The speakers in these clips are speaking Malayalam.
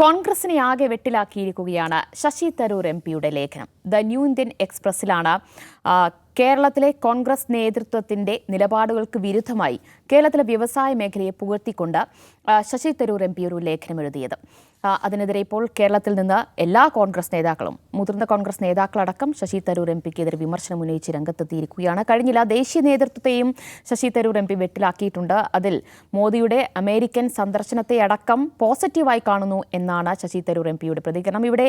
കോൺഗ്രസിനെ ആകെ വെട്ടിലാക്കിയിരിക്കുകയാണ് ശശി തരൂർ എം പിയുടെ ലേഖനം. ദ ന്യൂ ഇന്ത്യൻ എക്സ്പ്രസിലാണ് കേരളത്തിലെ കോൺഗ്രസ് നേതൃത്വത്തിന്റെ നിലപാടുകൾക്ക് വിരുദ്ധമായി കേരളത്തിലെ വ്യവസായ മേഖലയെ പുകഴ്ത്തിക്കൊണ്ട് ശശി തരൂർ എം പി ഒരു ലേഖനം എഴുതിയത്. അതിനെതിരെ ഇപ്പോൾ കേരളത്തിൽ നിന്ന് എല്ലാ കോൺഗ്രസ് നേതാക്കളും മുതിർന്ന കോൺഗ്രസ് നേതാക്കളടക്കം ശശി തരൂർ എം പിക്കെതിരെ വിമർശനം ഉന്നയിച്ച് രംഗത്തെത്തിയിരിക്കുകയാണ്. കഴിഞ്ഞില്ല ദേശീയ നേതൃത്വത്തെയും ശശി തരൂർ എം പി വെട്ടിലാക്കിയിട്ടുണ്ട്. അതിൽ മോദിയുടെ അമേരിക്കൻ സന്ദർശനത്തെ അടക്കം പോസിറ്റീവായി കാണുന്നു എന്നാണ് ശശി തരൂർ എം പിയുടെ പ്രതികരണം. ഇവിടെ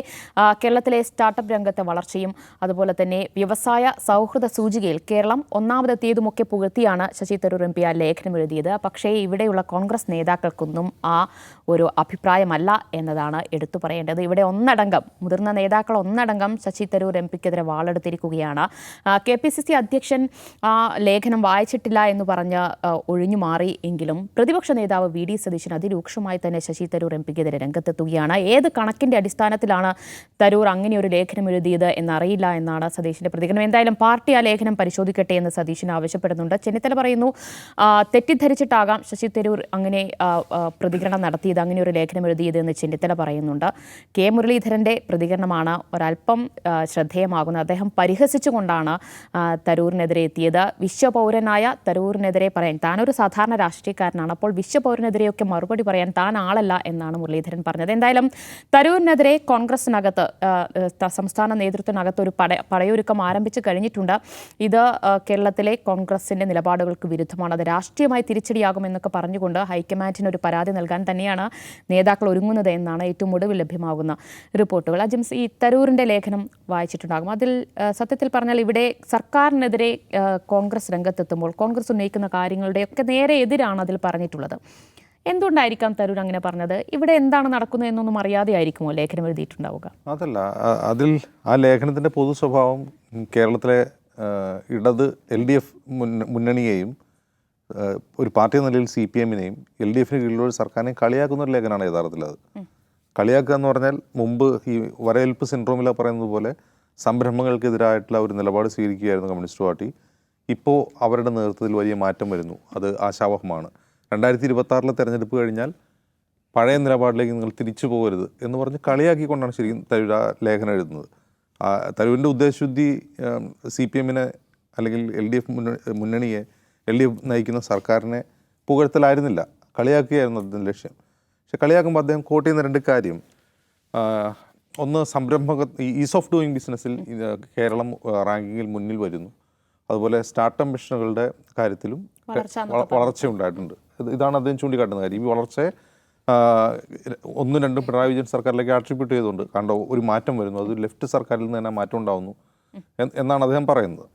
കേരളത്തിലെ സ്റ്റാർട്ടപ്പ് രംഗത്തെ വളർച്ചയും അതുപോലെ തന്നെ വ്യവസായ സൗഹൃദ സൂചികയിൽ കേരളം ഒന്നാമതെത്തിയതുമൊക്കെ പുകഴ്ത്തിയാണ് ശശി തരൂർ എം പി ആ ലേഖനം എഴുതിയത്. പക്ഷേ ഇവിടെയുള്ള കോൺഗ്രസ് നേതാക്കൾക്കൊന്നും ആ ഒരു അഭിപ്രായമല്ല എന്നതാണ് എടുത്തു പറയേണ്ടത്. ഇവിടെ ഒന്നടങ്കം മുതിർന്ന നേതാക്കൾ ഒന്നടങ്കം ശശി തരൂർ എം പിക്കെതിരെ വാളെടുത്തിരിക്കുകയാണ്. കെ പി സി സി അധ്യക്ഷൻ ആ ലേഖനം വായിച്ചിട്ടില്ല എന്ന് പറഞ്ഞ് ഒഴിഞ്ഞു മാറി എങ്കിലും പ്രതിപക്ഷ നേതാവ് വി ഡി സതീശൻ അതിരൂക്ഷമായി തന്നെ ശശി തരൂർ എം പിക്കെതിരെ രംഗത്തെത്തുകയാണ്. ഏത് കണക്കിന്റെ അടിസ്ഥാനത്തിലാണ് തരൂർ അങ്ങനെ ഒരു ലേഖനം എഴുതിയത് എന്നറിയില്ല എന്നാണ് സതീശിന്റെ പ്രതികരണം. എന്തായാലും പാർട്ടി ആ ലേഖനം പരിശോധിക്കട്ടെ എന്ന് സതീശൻ ആവശ്യപ്പെടുന്നുണ്ട്. ചെന്നിത്തല പറയുന്നു തെറ്റിദ്ധരിച്ചിട്ടാകാം ശശി തരൂർ അങ്ങനെ പ്രതികരണം നടത്തിയത് അങ്ങനെ ഒരു ലേഖനം എഴുതിയത് എന്ന് ചെന്നിത്തല പറയുന്നുണ്ട്. കെ. മുരളീധരന്റെ പ്രതികരണമാണ് ഒരല്പം ശ്രദ്ധേയമാകുന്നത്. അദ്ദേഹം പരിഹസിച്ചുകൊണ്ടാണ് തരൂരിനെതിരെ എത്തിയത്. വിശ്വപൗരനായ തരൂരിനെതിരെ പറയാൻ താനൊരു സാധാരണ രാഷ്ട്രീയക്കാരനാണ്. അപ്പോൾ വിശ്വപൗരനെതിരെയൊക്കെ മറുപടി പറയാൻ താൻ ആളല്ല എന്നാണ് മുരളീധരൻ പറഞ്ഞത്. എന്തായാലും തരൂരിനെതിരെ കോൺഗ്രസിനകത്ത് സംസ്ഥാന നേതൃത്വത്തിനകത്ത് ഒരു പട പടയൊരുക്കം ആരംഭിച്ചു കഴിഞ്ഞിട്ടുണ്ട്. ഇത് കേരളത്തിലെ കോൺഗ്രസിന്റെ നിലപാടുകൾക്ക് വിരുദ്ധമാണ്. അത് രാഷ്ട്രീയമായി തിരിച്ചടിയാകുമെന്നൊക്കെ പറഞ്ഞുകൊണ്ട് ഹൈക്കമാൻഡിന് ഒരു പരാതി നൽകാൻ തന്നെയാണ് നേതാക്കൾ ഒരുങ്ങുന്നത് എന്നാണ് ഏറ്റവും ഒടുവിൽ ലഭ്യമാകുന്ന റിപ്പോർട്ടുകൾ. അജിംസ് ഈ തരൂറിന്റെ ലേഖനം വായിച്ചിട്ടുണ്ടാകും. അതിൽ സത്യത്തിൽ പറഞ്ഞാൽ ഇവിടെ സർക്കാരിനെതിരെ കോൺഗ്രസ് രംഗത്തെത്തുമ്പോൾ കോൺഗ്രസ് ഉന്നയിക്കുന്ന കാര്യങ്ങളുടെയൊക്കെ നേരെ എതിരാണ് അതിൽ പറഞ്ഞിട്ടുള്ളത്. എന്തുകൊണ്ടായിരിക്കാം തരൂർ അങ്ങനെ പറഞ്ഞത്? ഇവിടെ എന്താണ് നടക്കുന്നത് എന്നൊന്നും അറിയാതെ ആയിരിക്കുമോ ലേഖനം എഴുതിയിട്ടുണ്ടാവുക? അതല്ല അതിൽ ആ ലേഖനത്തിന്റെ പൊതു സ്വഭാവം കേരളത്തിലെ ഇടത് എൽ ഡി എഫ് മുന്നണിയെയും ഒരു പാർട്ടി എന്ന നിലയിൽ സി പി എമ്മിനെയും എൽ ഡി എഫിന് കീഴിലുള്ള സർക്കാരിനെയും കളിയാക്കുന്ന ഒരു ലേഖനമാണ് യഥാർത്ഥത്തിൽ അത്. കളിയാക്കുക എന്ന് പറഞ്ഞാൽ മുമ്പ് ഈ വരവേൽപ്പ് സിൻഡ്രോമില പറയുന്നത് പോലെ സംരംഭങ്ങൾക്കെതിരായിട്ടുള്ള ഒരു നിലപാട് സ്വീകരിക്കുകയായിരുന്നു കമ്മ്യൂണിസ്റ്റ് പാർട്ടി. ഇപ്പോൾ അവരുടെ നേതൃത്വത്തിൽ വലിയ മാറ്റം വരുന്നു. അത് ആശാവഹമാണ്. രണ്ടായിരത്തി ഇരുപത്തി ആറിലെ തെരഞ്ഞെടുപ്പ് കഴിഞ്ഞാൽ പഴയ നിലപാടിലേക്ക് നിങ്ങൾ തിരിച്ചു പോകരുത് എന്ന് പറഞ്ഞ് കളിയാക്കിക്കൊണ്ടാണ് ശരിക്കും തരൂർ ആ ലേഖനം എഴുതുന്നത്. തരൂരിന്റെ ഉദ്ദേശശുദ്ധി സി പി എമ്മിനെ അല്ലെങ്കിൽ എൽ ഡി എഫ് മുന്നണിയെ എൽ ഡി എഫ് നയിക്കുന്ന സർക്കാരിനെ പുകഴ്ത്തലായിരുന്നില്ല. കളിയാക്കുകയായിരുന്നു അദ്ദേഹത്തിന്റെ ലക്ഷ്യം. പക്ഷെ കളിയാക്കുമ്പോൾ അദ്ദേഹം കോട്ട് ചെയ്യുന്ന രണ്ട് കാര്യം. ഒന്ന് സംരംഭക ഈസ് ഓഫ് ഡൂയിങ് ബിസിനസ്സിൽ കേരളം റാങ്കിങ്ങിൽ മുന്നിൽ വരുന്നു. അതുപോലെ സ്റ്റാർട്ടപ്പ് മിഷനുകളുടെ കാര്യത്തിലും വളർച്ച ഉണ്ടായിട്ടുണ്ട്. ഇതാണ് അദ്ദേഹം ചൂണ്ടിക്കാട്ടുന്ന കാര്യം. ഈ വളർച്ചയെ ഒന്നും രണ്ടും പിണറായി വിജയൻ സർക്കാരിലേക്ക് ആട്രിബ്യൂട്ട് ചെയ്തുകൊണ്ട് കണ്ടോ ഒരു മാറ്റം വരുന്നു. അത് ലെഫ്റ്റ് സർക്കാരിൽ നിന്ന് തന്നെ മാറ്റം ഉണ്ടാകുന്നു എന്നാണ് അദ്ദേഹം പറയുന്നത്.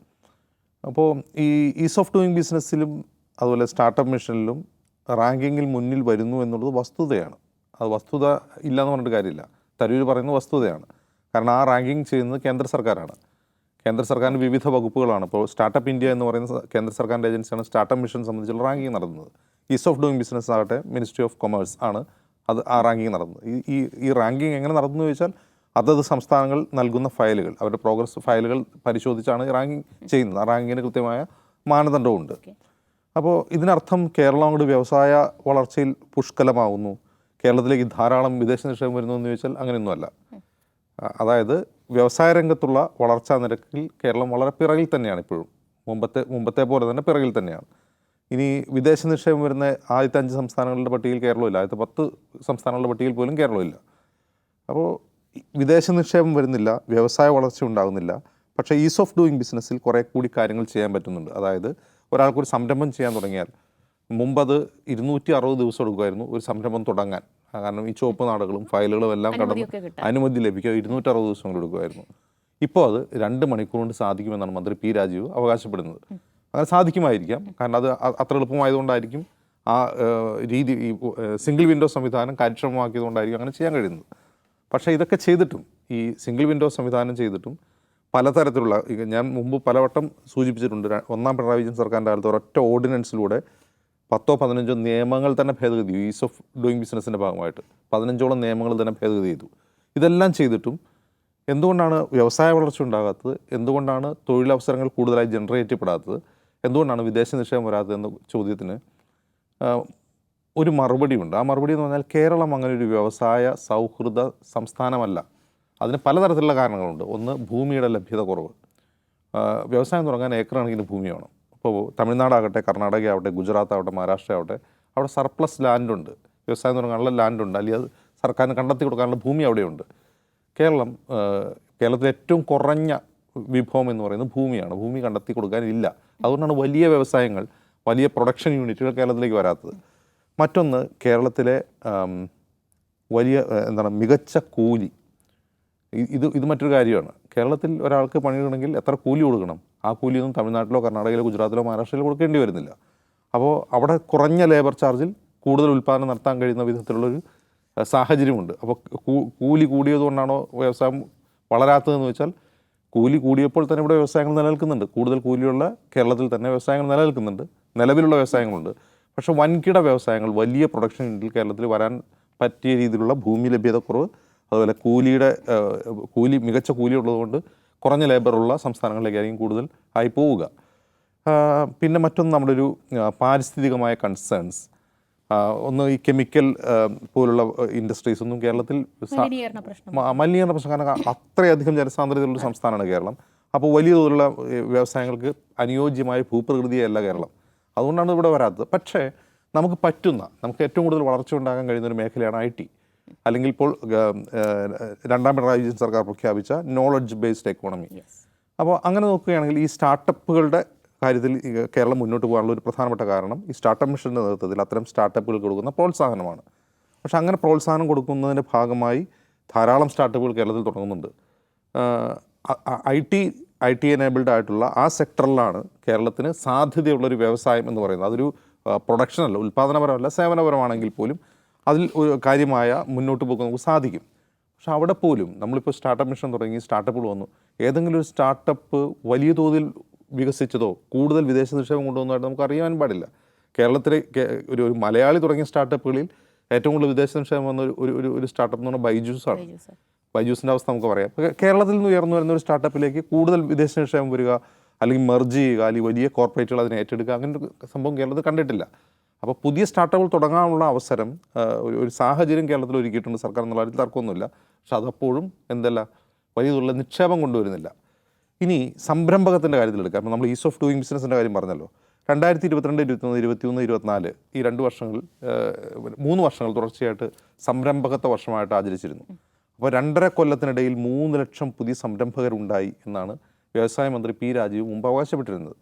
അപ്പോൾ ഈ ഈസ് ഓഫ് ഡൂയിങ് ബിസിനസ്സിലും അതുപോലെ സ്റ്റാർട്ടപ്പ് മിഷനിലും റാങ്കിങ്ങിൽ മുന്നിൽ വരുന്നു എന്നുള്ളത് വസ്തുതയാണ്. അത് വസ്തുത ഇല്ല എന്ന് പറഞ്ഞിട്ട് കാര്യമില്ല. തരൂർ പറയുന്നത് വസ്തുതയാണ്. കാരണം ആ റാങ്കിങ് ചെയ്യുന്നത് കേന്ദ്ര സർക്കാരാണ്. കേന്ദ്ര സർക്കാരിന്റെ വിവിധ വകുപ്പുകളാണ്. ഇപ്പോൾ സ്റ്റാർട്ടപ്പ് ഇന്ത്യ എന്ന് പറയുന്ന കേന്ദ്ര സർക്കാരിന്റെ ഏജൻസിയാണ് സ്റ്റാർട്ടപ്പ് മിഷൻ സംബന്ധിച്ചുള്ള റാങ്കിങ് നടത്തുന്നത്. ഈസ് ഓഫ് ഡൂയിങ് ബിസിനസ് ആകട്ടെ മിനിസ്ട്രി ഓഫ് കൊമേഴ്സ് ആണ് അത് ആ റാങ്കിങ് നടന്നത് ഈ ഈ റാങ്കിങ് എങ്ങനെ നടന്നു ചോദിച്ചാൽ അതത് സംസ്ഥാനങ്ങൾ നൽകുന്ന ഫയലുകൾ അവരുടെ പ്രോഗ്രസ് ഫയലുകൾ പരിശോധിച്ചാണ് റാങ്കിങ് ചെയ്യുന്നത്. ആ റാങ്കിങ്ങിന് കൃത്യമായ മാനദണ്ഡമുണ്ട് അപ്പോൾ ഇതിനർത്ഥം കേരളം അങ്ങോട്ട് വ്യവസായ വളർച്ചയിൽ പുഷ്കലമാവുന്നു. കേരളത്തിലേക്ക് ധാരാളം വിദേശ നിക്ഷേപം വരുന്നു എന്ന് ചോദിച്ചാൽ അങ്ങനെയൊന്നുമല്ല. അതായത് വ്യവസായ രംഗത്തുള്ള വളർച്ചാ നിരക്കിൽ കേരളം വളരെ പിറകിൽ തന്നെയാണ് ഇപ്പോഴും. മുമ്പത്തെ മുമ്പത്തെ പോലെ തന്നെ പിറകിൽ തന്നെയാണ്. ഇനി വിദേശ നിക്ഷേപം വരുന്ന ആദ്യത്തെ അഞ്ച് സംസ്ഥാനങ്ങളുടെ പട്ടികയിൽ കേരളമില്ല. ആദ്യത്തെ പത്ത് സംസ്ഥാനങ്ങളുടെ പട്ടികയിൽ പോലും കേരളമില്ല. അപ്പോൾ വിദേശ നിക്ഷേപം വരുന്നില്ല വ്യവസായ വളർച്ച ഉണ്ടാകുന്നില്ല. പക്ഷേ ഈസ് ഓഫ് ഡൂയിങ് ബിസിനസ്സിൽ കുറേ കൂടി കാര്യങ്ങൾ ചെയ്യാൻ പറ്റുന്നുണ്ട്. അതായത് ഒരാൾക്കൊരു സംരംഭം ചെയ്യാൻ തുടങ്ങിയാൽ മുമ്പത് ഇരുന്നൂറ്റി അറുപത് ദിവസം എടുക്കുമായിരുന്നു ഒരു സംരംഭം തുടങ്ങാൻ. കാരണം ഈ ചുവപ്പ് നാടുകളും ഫയലുകളും എല്ലാം കടന്ന് അനുമതി ലഭിക്കുക ഇരുന്നൂറ്റി അറുപത് ദിവസങ്ങൾ എടുക്കുമായിരുന്നു. ഇപ്പോൾ അത് രണ്ട് മണിക്കൂർ കൊണ്ട് സാധിക്കുമെന്നാണ് മന്ത്രി പി രാജീവ് അവകാശപ്പെടുന്നത്. അങ്ങനെ സാധിക്കുമായിരിക്കാം. കാരണം അത് അത്ര എളുപ്പമായതുകൊണ്ടായിരിക്കും ആ രീതി ഈ സിംഗിൾ വിൻഡോ സംവിധാനം കാര്യക്ഷമമാക്കിയതുകൊണ്ടായിരിക്കും അങ്ങനെ ചെയ്യാൻ കഴിയുന്നത്. പക്ഷേ ഇതൊക്കെ ചെയ്തിട്ടും ഈ സിംഗിൾ വിൻഡോ സംവിധാനം ചെയ്തിട്ടും പലതരത്തിലുള്ള ഞാൻ മുമ്പ് പലവട്ടം സൂചിപ്പിച്ചിട്ടുണ്ട് ഒന്നാം പിണറായി വിജയൻ സർക്കാരിന്റെ കാലത്ത് ഒരൊറ്റ ഓർഡിനൻസിലൂടെ പത്തോ പതിനഞ്ചോ നിയമങ്ങൾ തന്നെ ഭേദഗതി ഈസ് ഓഫ് ഡൂയിങ് ബിസിനസ്സിന്റെ ഭാഗമായിട്ട്. പതിനഞ്ചോളം നിയമങ്ങൾ തന്നെ ഭേദഗതി ചെയ്തു. ഇതെല്ലാം ചെയ്തിട്ടും എന്തുകൊണ്ടാണ് വ്യവസായ വളർച്ച ഉണ്ടാകാത്തത്? എന്തുകൊണ്ടാണ് തൊഴിലവസരങ്ങൾ കൂടുതലായി ജനറേറ്റ് ചെയ്യപ്പെടാത്തത്? എന്തുകൊണ്ടാണ് വിദേശ നിക്ഷേപം വരാത്തത് എന്ന ചോദ്യത്തിന് ഒരു മറുപടിയുണ്ട് ആ മറുപടി എന്ന് പറഞ്ഞാൽ കേരളം അങ്ങനെ ഒരു വ്യവസായ സൗഹൃദ സംസ്ഥാനമല്ല. അതിന് പലതരത്തിലുള്ള കാരണങ്ങളുണ്ട്. ഒന്ന് ഭൂമിയുടെ ലഭ്യത കുറവ് വ്യവസായം തുടങ്ങാൻ ഏക്കർ കണക്കിന് ഭൂമി വേണം. ഇപ്പോൾ തമിഴ്നാടാകട്ടെ കർണാടക ആവട്ടെ ഗുജറാത്ത് ആവട്ടെ മഹാരാഷ്ട്ര ആവട്ടെ അവിടെ സർപ്ലസ് ലാൻഡുണ്ട്. വ്യവസായം തുടങ്ങാനുള്ള ലാൻഡുണ്ട്. അല്ലെങ്കിൽ അത് സർക്കാരിന് കണ്ടെത്തി കൊടുക്കാനുള്ള ഭൂമി അവിടെയുണ്ട്. കേരളം കേരളത്തിലെ ഏറ്റവും കുറഞ്ഞ വിഭവം എന്ന് പറയുന്നത് ഭൂമിയാണ്. ഭൂമി കണ്ടെത്തി കൊടുക്കാനില്ല അതുകൊണ്ടാണ് വലിയ വ്യവസായങ്ങൾ വലിയ പ്രൊഡക്ഷൻ യൂണിറ്റുകൾ കേരളത്തിലേക്ക് വരാത്തത്. മറ്റൊന്ന് കേരളത്തിലെ വലിയ എന്താണ് മികച്ച കൂലി. ഇത് ഇത് മറ്റൊരു കാര്യമാണ്. കേരളത്തിൽ ഒരാൾക്ക് പണിയിടണമെങ്കിൽ എത്ര കൂലി കൊടുക്കണം? ആ കൂലിയൊന്നും തമിഴ്നാട്ടിലോ കർണാടകയിലോ ഗുജറാത്തിലോ മഹാരാഷ്ട്രയിലോ കൊടുക്കേണ്ടി വരുന്നില്ല. അപ്പോൾ അവിടെ കുറഞ്ഞ ലേബർ ചാർജിൽ കൂടുതൽ ഉൽപ്പാദനം നടത്താൻ കഴിയുന്ന വിധത്തിലുള്ളൊരു സാഹചര്യമുണ്ട്. അപ്പോൾ കൂലി കൂടിയതുകൊണ്ടാണോ വ്യവസായം വളരാത്തതെന്ന് വെച്ചാൽ കൂലി കൂടിയപ്പോൾ തന്നെ ഇവിടെ വ്യവസായങ്ങൾ നിലനിൽക്കുന്നുണ്ട്. കൂടുതൽ കൂലിയുള്ള കേരളത്തിൽ തന്നെ വ്യവസായങ്ങൾ നിലനിൽക്കുന്നുണ്ട്. നിലവിലുള്ള വ്യവസായങ്ങളുണ്ട്. പക്ഷേ വൻകിട വ്യവസായങ്ങൾ വലിയ പ്രൊഡക്ഷൻ യൂണിറ്റിൽ കേരളത്തിൽ വരാൻ പറ്റിയ രീതിയിലുള്ള ഭൂമി ലഭ്യതക്കുറവ് അതുപോലെ കൂലിയുടെ കൂലി മികച്ച കൂലി ഉള്ളതുകൊണ്ട് കുറഞ്ഞ ലേബറുള്ള സംസ്ഥാനങ്ങളിലേക്കായിരിക്കും കൂടുതൽ ആയി പോവുക. പിന്നെ മറ്റൊന്ന് നമ്മുടെ ഒരു പാരിസ്ഥിതികമായ കൺസേൺസ് ഒന്ന് ഈ കെമിക്കൽ പോലുള്ള ഇൻഡസ്ട്രീസ് ഒന്നും കേരളത്തിൽ മലിനീകരണ പ്രശ്നം. കാരണം അത്രയധികം ജനസാന്ദ്രതയുള്ള സംസ്ഥാനമാണ് കേരളം. അപ്പോൾ വലിയ തോതിലുള്ള വ്യവസായങ്ങൾക്ക് അനുയോജ്യമായ ഭൂപ്രകൃതിയല്ല കേരളം. അതുകൊണ്ടാണ് ഇവിടെ വരാത്തത്. പക്ഷേ നമുക്ക് പറ്റുന്ന നമുക്ക് ഏറ്റവും കൂടുതൽ വളർച്ച ഉണ്ടാകാൻ കഴിയുന്ന ഒരു മേഖലയാണ് ഐ ടി. അല്ലെങ്കിൽ ഇപ്പോൾ രണ്ടാം പിണറായി വിജയൻ സർക്കാർ പ്രഖ്യാപിച്ച നോളജ് ബേസ്ഡ് എക്കോണമി അപ്പോൾ അങ്ങനെ നോക്കുകയാണെങ്കിൽ ഈ സ്റ്റാർട്ടപ്പുകളുടെ കാര്യത്തിൽ കേരളം മുന്നോട്ട് പോകാനുള്ള ഒരു പ്രധാനപ്പെട്ട കാരണം ഈ സ്റ്റാർട്ടപ്പ് മിഷന്റെ നേതൃത്വത്തിൽ അത്തരം സ്റ്റാർട്ടപ്പുകൾ കൊടുക്കുന്ന പ്രോത്സാഹനമാണ്. പക്ഷേ അങ്ങനെ പ്രോത്സാഹനം കൊടുക്കുന്നതിന്റെ ഭാഗമായി ധാരാളം സ്റ്റാർട്ടപ്പുകൾ കേരളത്തിൽ തുടങ്ങുന്നുണ്ട്. I T I T enabled ആയിട്ടുള്ള ആ സെക്ടറിലാണ് കേരളത്തിന് സാധ്യതയുള്ളൊരു വ്യവസായം എന്ന് പറയുന്നത്. അതൊരു പ്രൊഡക്ഷനല്ല ഉൽപ്പാദനപരമല്ല സേവനപരമാണെങ്കിൽ പോലും അതിൽ ഒരു കാര്യമായ മുന്നോട്ട് പോകാൻ നമുക്ക് സാധിക്കും. പക്ഷെ അവിടെ പോലും നമ്മളിപ്പോൾ സ്റ്റാർട്ടപ്പ് മിഷൻ തുടങ്ങി സ്റ്റാർട്ടപ്പുകൾ വന്നു. ഏതെങ്കിലും ഒരു സ്റ്റാർട്ടപ്പ് വലിയ തോതിൽ വികസിച്ചതോ കൂടുതൽ വിദേശ നിക്ഷേപം കൊണ്ടുവന്നതായിട്ട് നമുക്ക് അറിയാൻ പാടില്ല. കേരളത്തിലെ ഒരു ഒരു മലയാളി തുടങ്ങിയ സ്റ്റാർട്ടപ്പുകളിൽ ഏറ്റവും കൂടുതൽ വിദേശ നിക്ഷേപം വന്ന ഒരു- ഒരു സ്റ്റാർട്ടപ്പ് എന്ന് പറഞ്ഞാൽ ബൈജൂസ്. ആണ് ബൈജൂസിന്റെ അവസ്ഥ നമുക്ക് പറയാം. കേരളത്തിൽ നിന്ന് ഉയർന്നു വരുന്ന ഒരു സ്റ്റാർട്ടപ്പിലേക്ക് കൂടുതൽ വിദേശ നിക്ഷേപം വരിക അല്ലെങ്കിൽ മെർജ് ചെയ്യുക അല്ലെങ്കിൽ വലിയ കോർപ്പറേറ്റുകൾ അതിനെ ഏറ്റെടുക്കുക അങ്ങനെ ഒരു സംഭവം കേരളത്തിൽ കണ്ടിട്ടില്ല. അപ്പോൾ പുതിയ സ്റ്റാർട്ടപ്പുകൾ തുടങ്ങാനുള്ള അവസരം ഒരു ഒരു സാഹചര്യം കേരളത്തിൽ ഒരുക്കിയിട്ടുണ്ട് സർക്കാർ എന്നുള്ള കാര്യത്തിൽ തർക്കമൊന്നുമില്ല. പക്ഷെ അതപ്പോഴും എന്തല്ല വലിയ നിക്ഷേപം കൊണ്ടുവരുന്നില്ല. ഇനി സംരംഭകത്തിന്റെ കാര്യത്തിലെടുക്കാം അപ്പോൾ നമ്മൾ ഈസ് ഓഫ് ഡൂയിങ് ബിസിനസിന്റെ കാര്യം പറഞ്ഞല്ലോ. രണ്ടായിരത്തി ഇരുപത്തിരണ്ട് ഇരുപത്തിമൂന്ന് ഇരുപത്തിമൂന്ന് ഇരുപത്തിനാല് ഈ രണ്ട് വർഷങ്ങളിൽ മൂന്ന് വർഷങ്ങൾ തുടർച്ചയായിട്ട് സംരംഭകത്വ വർഷമായിട്ട് ആചരിച്ചിരുന്നു. അപ്പോൾ രണ്ടര കൊല്ലത്തിനിടയിൽ മൂന്ന് ലക്ഷം പുതിയ സംരംഭകരുണ്ടായി എന്നാണ് വ്യവസായ മന്ത്രി പി രാജീവ് മുമ്പ് അവകാശപ്പെട്ടിരുന്നത്.